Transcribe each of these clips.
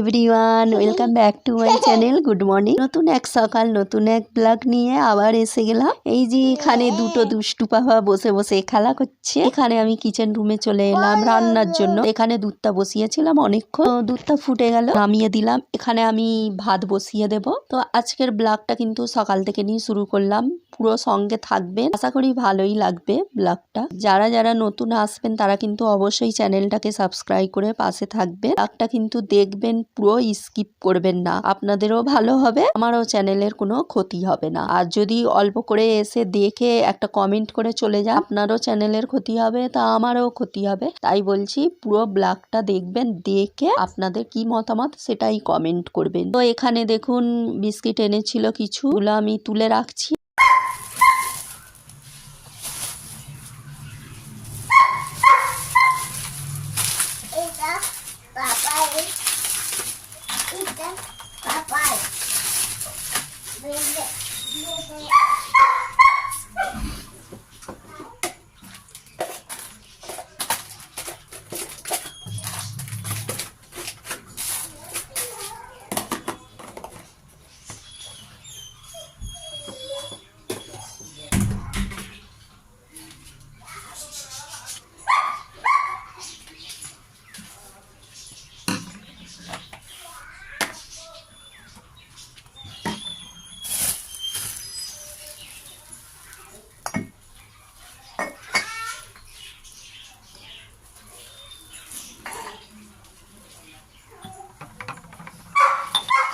Everyone welcome back to my channel good morning নতুন এক সকাল, নতুন এক ব্লগ নিয়ে আবার এসে গেলাম। এই যে এখানে দুটো দুষ্টু পাপা বসে বসে খেলা করছে। এখানে আমি কিচেন রুমে চলে এলাম রান্নার জন্য। এখানে দুধটা বসিয়েছিলাম অনেকক্ষণ। দুধটা ফুটে গেল, নামিয়ে দিলাম। এখানে আমি ভাত বসিয়ে দেব। তো আজকের ব্লগটা কিন্তু সকাল থেকে নিয়ে শুরু করলাম। পুরো সঙ্গে থাকবেন। আশা করি ভালোই লাগবে ব্লগটা যারা যারা নতুন আসবেন, তারা কিন্তু অবশ্যই চ্যানেলটাকে সাবস্ক্রাইব করে পাশে থাকবেন। ব্লগটা কিন্তু দেখবেন পুরো স্কিপ করবেন না। আপনাদেরও ভালো হবে, আমারও চ্যানেলের কোনো ক্ষতি হবে না। আর যদি অল্প করে এসে দেখে একটা কমেন্ট করে চলে যায় আপনারও চ্যানেলের ক্ষতি হবে, তা আমারও ক্ষতি হবে। তাই বলছি, পুরো ব্লগটা দেখবেন, দেখে আপনাদের কি মতামত সেটাই কমেন্ট করবেন। তো এখানে দেখুন বিস্কিট এনেছিল কিছু ওগুলো আমি তুলে রাখছি।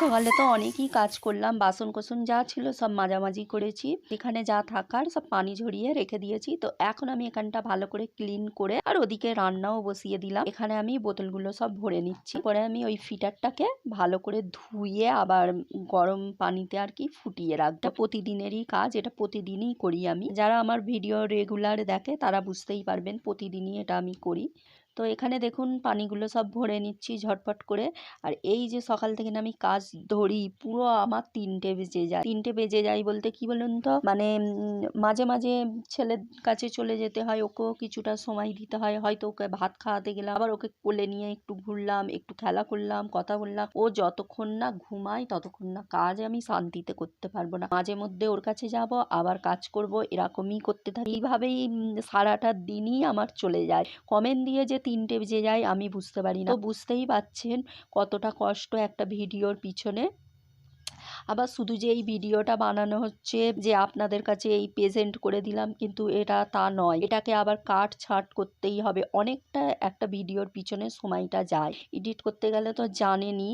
সকালে তো অনেকই কাজ করলাম। বাসন কোসন যা ছিল সব মাঝামাঝি করেছি। এখানে যা থাকার সব পানি ঝরিয়ে রেখে দিয়েছি। তো এখন আমি এখানটা ভালো করে ক্লিন করে আর ওদিকে রান্নাও বসিয়ে দিলাম। এখানে আমি বোতলগুলো সব ভরে নিচ্ছি। পরে আমি ওই ফিটারটাকে ভালো করে ধুয়ে আবার গরম পানিতে আর কি ফুটিয়ে রাখব। প্রতিদিনেরই কাজ, এটা প্রতিদিনই করি আমি। যারা আমার ভিডিও রেগুলার দেখে তারা বুঝতেই পারবেন প্রতিদিনই এটা আমি করি। তো এখানে দেখুন পানিগুলো সব ভরে নিচ্ছি ঝটপট করে। আর এই যে সকাল থেকে আমি কাজ ধরি, পুরো আমার তিনটে বেজে যায়। তিনটে বেজে যায় বলতে কি বলুন তো? মানে মাঝে মাঝে ছেলের কাছে চলে যেতে হয়, ওকেও কিছুটা সময় দিতে হয়। হয়তো ওকে ভাত খাওয়াতে গেলাম, আবার ওকে কোলে নিয়ে একটু ঘুরলাম, একটু খেলা করলাম, কথা বললাম। ও যতক্ষণ না ঘুমায়, ততক্ষণ না কাজ আমি শান্তিতে করতে পারব না। মাঝে মধ্যে ওর কাছে যাব, আবার কাজ করব, এরকমই করতে থাকি। এইভাবেই সারাটা দিনই আমার চলে যায়। কমেন্ট দিয়ে যে তিনটে বেজে যায় আমি বুঝতে পারি না। তো বুঝতেই পারছেন কতটা কষ্ট একটা ভিডিওর পিছনে। আবার শুধু যে এই ভিডিওটা বানানো হচ্ছে যে আপনাদের কাছে এই প্রেজেন্ট করে দিলাম, কিন্তু এটা তা নয়। এটাকে আবার কাট ছাট করতেই হবে। অনেকটা একটা ভিডিওর পিছনে সময়টা যায়। এডিট করতে গেলে তো জানেনই,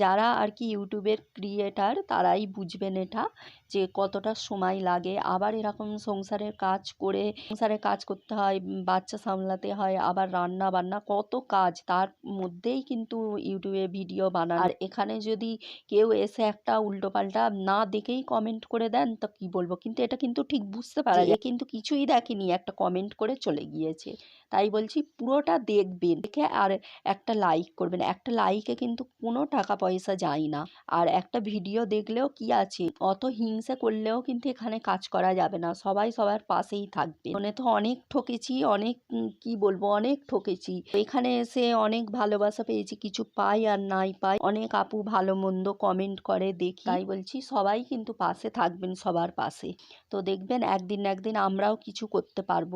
যারা আর কি ইউটিউবের ক্রিয়েটার তারাই বুঝবেন এটা, যে কতটা সময় লাগে। আবার এরকম সংসারের কাজ করে, সংসারে কাজ করতে হয়, বাচ্চা সামলাতে হয়, আবার রান্না বান্না, কত কাজ। তার মধ্যেই কিন্তু ইউটিউবে ভিডিও বানান। আর এখানে যদি কেউ এসে একটা উল্টোপাল্টা না দেখেই কমেন্ট করে দেন তো কি বলব? কিন্তু এটা কিন্তু ঠিক বুঝতে পারা যায় কিন্তু কিছুই দেখেনি একটা কমেন্ট করে চলে গিয়েছে। তাই বলছি পুরোটা দেখবেন দেখে আর একটা লাইক করবেন। একটা লাইকে কিন্তু কোনো টাকা পয়সা যায় না। আর একটা ভিডিও দেখলেও কি আছে? অত হিংসা করলেও কিন্তু এখানে কাজ করা যাবে না। সবাই সবার পাশেই থাকবে। মনে তো অনেক ঠকেছি অনেক কি বলব অনেক ঠকেছি। এখানে এসে অনেক ভালোবাসা পেয়েছি কিছু পাই আর নাই পাই। অনেক আপু ভালো মন্দ কমেন্ট করে দেখি তাই বলছি সবাই কিন্তু পাশে থাকবেন সবার পাশে। তো দেখবেন একদিন না একদিন আমরাও কিছু করতে পারব।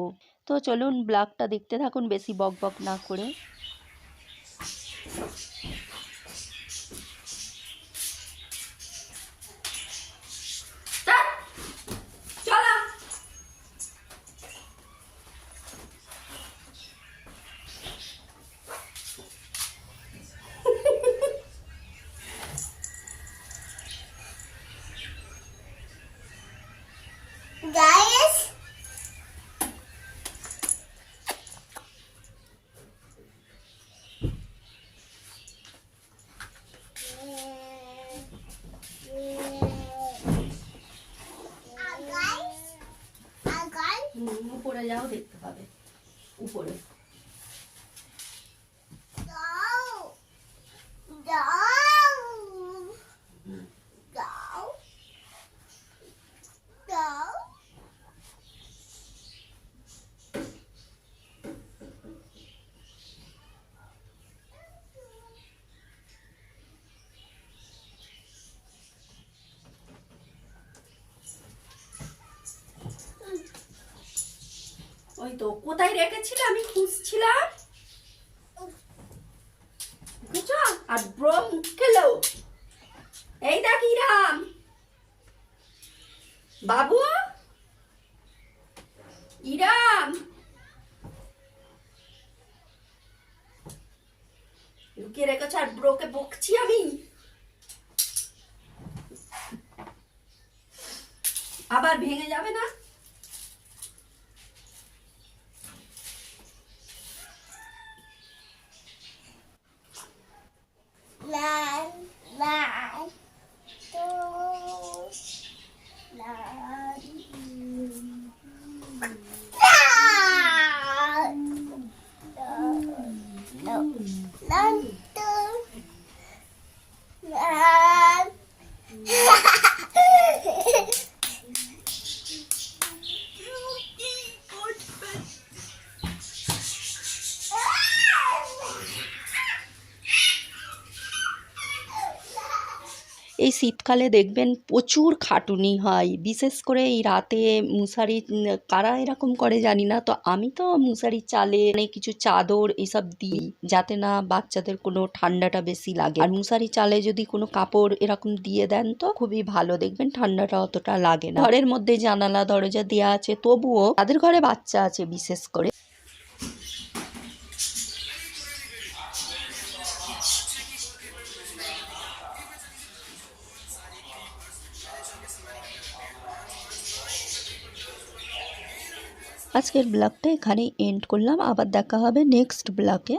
তো চলুন ব্লগটা দেখতে থাকুন, বেশি বক বক না করে। উপরে যাও দেখতে পাবে উপরে। তো কোথায় রেখেছিলে? আমি খুঁজছিলাম। আর খেলো এই দেখ ইরাম। বাবু? ইরাম? লুকিয়ে রেখেছ আর ব্রোকে বকছি আমি? আবার ভেঙে যাবে না? Yeah. এই শীতকালে দেখবেন প্রচুর খাটুনি হয়। বিশেষ করে এই রাতে মশারি কারা এরকম করে জানি না। তো আমি তো মশারির চালে মানে কিছু চাদর এসব দিই যাতে না বাচ্চাদের কোনো ঠান্ডাটা বেশি লাগে। আর মশারি চালে যদি কোনো কাপড় এরকম দিয়ে দেন তো খুবই ভালো। দেখবেন ঠান্ডাটা অতটা লাগে না। ঘরের মধ্যে জানালা, দরজা দেওয়া আছে, তবুও তাদের ঘরে বাচ্চা আছে বিশেষ করে। আজকের ব্লগটা এখানেই এন্ড করলাম। আবার দেখা হবে নেক্সট ব্লগে।